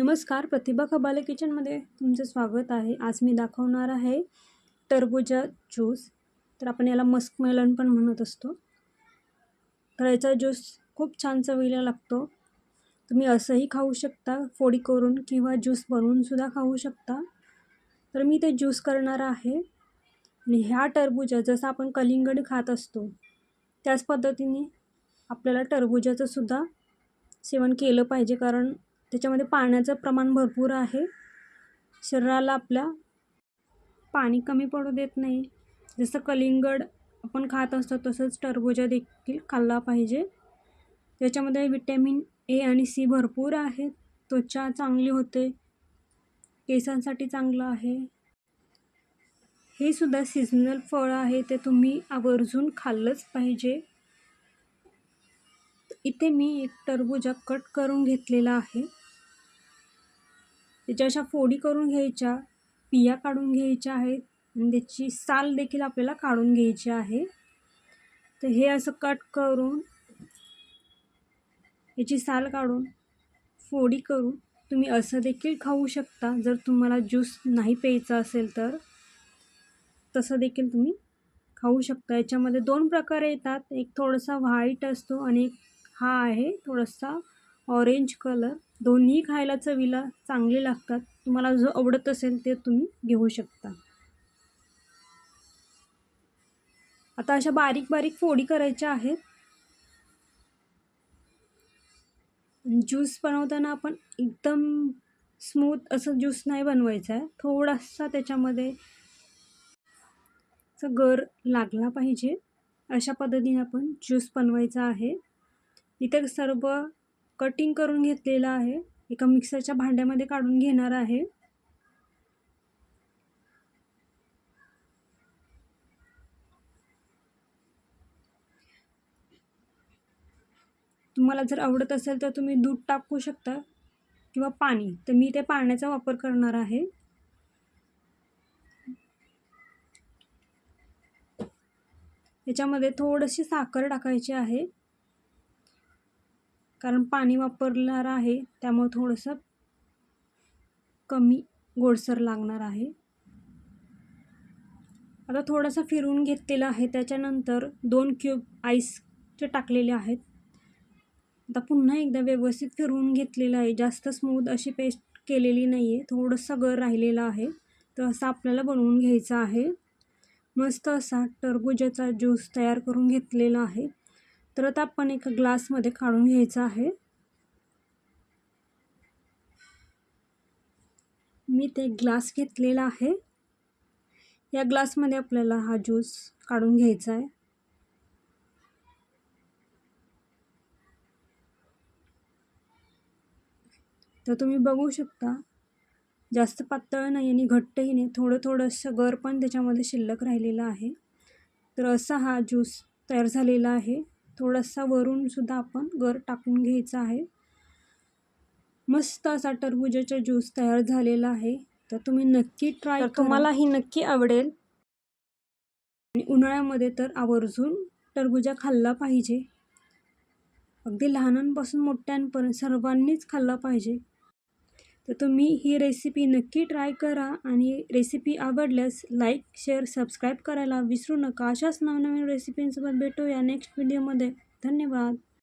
नमस्कार प्रतिभा खबाले किचनमध्ये तुमचं स्वागत आहे. आज मी दाखवणार आहे टरबूजा ज्यूस. तर आपण याला मस्क मेलन पण म्हणत असतो. तर याचा ज्यूस खूप छान चवीला लागतो. तुम्ही असंही खाऊ शकता फोडी करून किंवा ज्यूस बनवूनसुद्धा खाऊ शकता. तर मी ते ज्यूस करणार आहे. आणि ह्या टरबूजा जसं आपण कलिंगड खात असतो त्याच पद्धतीने आपल्याला टरबुजाचंसुद्धा सेवन केलं पाहिजे. कारण त्याच्यामध्ये पाण्याचं प्रमाण भरपूर आहे. शरीराला आपल्या पाणी कमी पडू देत नाही. जसं कलिंगड आपण खात असतो तसंच टरबूजा देखील खाल्ला पाहिजे. त्याच्यामध्ये विटॅमिन ए आणि सी भरपूर आहे त्वचा चांगली होते. केसांसाठी चांगलं आहे. हे सुद्धा सीझनल फळ आहे ते तुम्ही आवर्जून खाल्लंच पाहिजे. इथे मी एक टरबूजा कट करून घेतलेला आहे. त्याच्या अशा फोडी करून घ्यायच्या पिया काढून घ्यायच्या आहेत आणि त्याची साल देखील आपल्याला काढून घ्यायची आहे. तर हे असं कट करून याची साल काढून फोडी करून तुम्ही असं देखील खाऊ शकता. जर तुम्हाला ज्यूस नाही प्यायचा असेल तर तसं देखील तुम्ही खाऊ शकता. याच्यामध्ये दोन प्रकारे येतात. एक थोडासा व्हाईट असतो आणि एक हा आहे थोडासा ऑरेंज कलर दोन्ही खायला चवीला चांगले लागतात. तुम्हाला जो आवडत असेल ते तुम्ही घेऊ शकता. आता अशा बारीक बारीक फोडी करायच्या आहेत. ज्यूस बनवताना आपण एकदम स्मूथ असं ज्यूस नाही बनवायचं आहे. थोडासा त्याच्यामध्ये गर लागला पाहिजे. अशा पद्धतीने आपण ज्यूस बनवायचा आहे. इथे सर्व कटिंग करून घेतलेलं आहे. एका मिक्सरच्या भांड्यामध्ये काढून घेणार आहे. तुम्हाला जर आवडत असेल तर तुम्ही दूध टाकू शकता किंवा पाणी. तर मी ते पाण्याचा वापर करणार आहे. याच्यामध्ये थोडीशी साखर टाकायची आहे. कारण पाणी वापरणार आहे त्यामुळे थोडंसं कमी गोडसर लागणार आहे. आता थोडंसं फिरून घेतलेलं आहे त्याच्यानंतर दोन क्यूब आईसचे टाकलेले आहेत. आता पुन्हा एकदा व्यवस्थित फिरवून घेतलेलं आहे जास्त स्मूथ अशी पेस्ट केलेली नाही आहे थोडंसं गर राहिलेलं आहे. तर असं आपल्याला बनवून घ्यायचं आहे. मस्त असा टरबूजाचा ज्यूस तयार करून घेतलेला आहे. तर आता आपण एका ग्लासमध्ये काढून घ्यायचं आहे. मी ते ग्लास घेतलेला आहे. या ग्लासमध्ये आपल्याला हा ज्यूस काढून घ्यायचा आहे. तर तुम्ही बघू शकता जास्त पातळ नाही आणि घट्टही नाही थोडं थोडंसं गर पण त्याच्यामध्ये शिल्लक राहिलेलं आहे. तर असा हा ज्यूस तयार झालेला आहे. थोडासा वरूनसुद्धा आपण गर टाकून घ्यायचा आहे. मस्त असा टरबुजाचा ज्यूस तयार झालेला आहे. तर तुम्ही नक्की ट्राय तुम्हालाही नक्की आवडेल. आणि उन्हाळ्यामध्ये तर आवर्जून टरबुजा खाल्ला पाहिजे. अगदी लहानांपासून मोठ्यांपर्यंत सर्वांनीच खाल्ला पाहिजे. तर तुम्ही ही रेसिपी नक्की ट्राय करा आणि रेसिपी आवडल्यास लाईक शेअर सबस्क्राईब करायला विसरू नका. अशाच नवनवीन रेसिपींसोबत भेटूया नेक्स्ट व्हिडिओमध्ये धन्यवाद.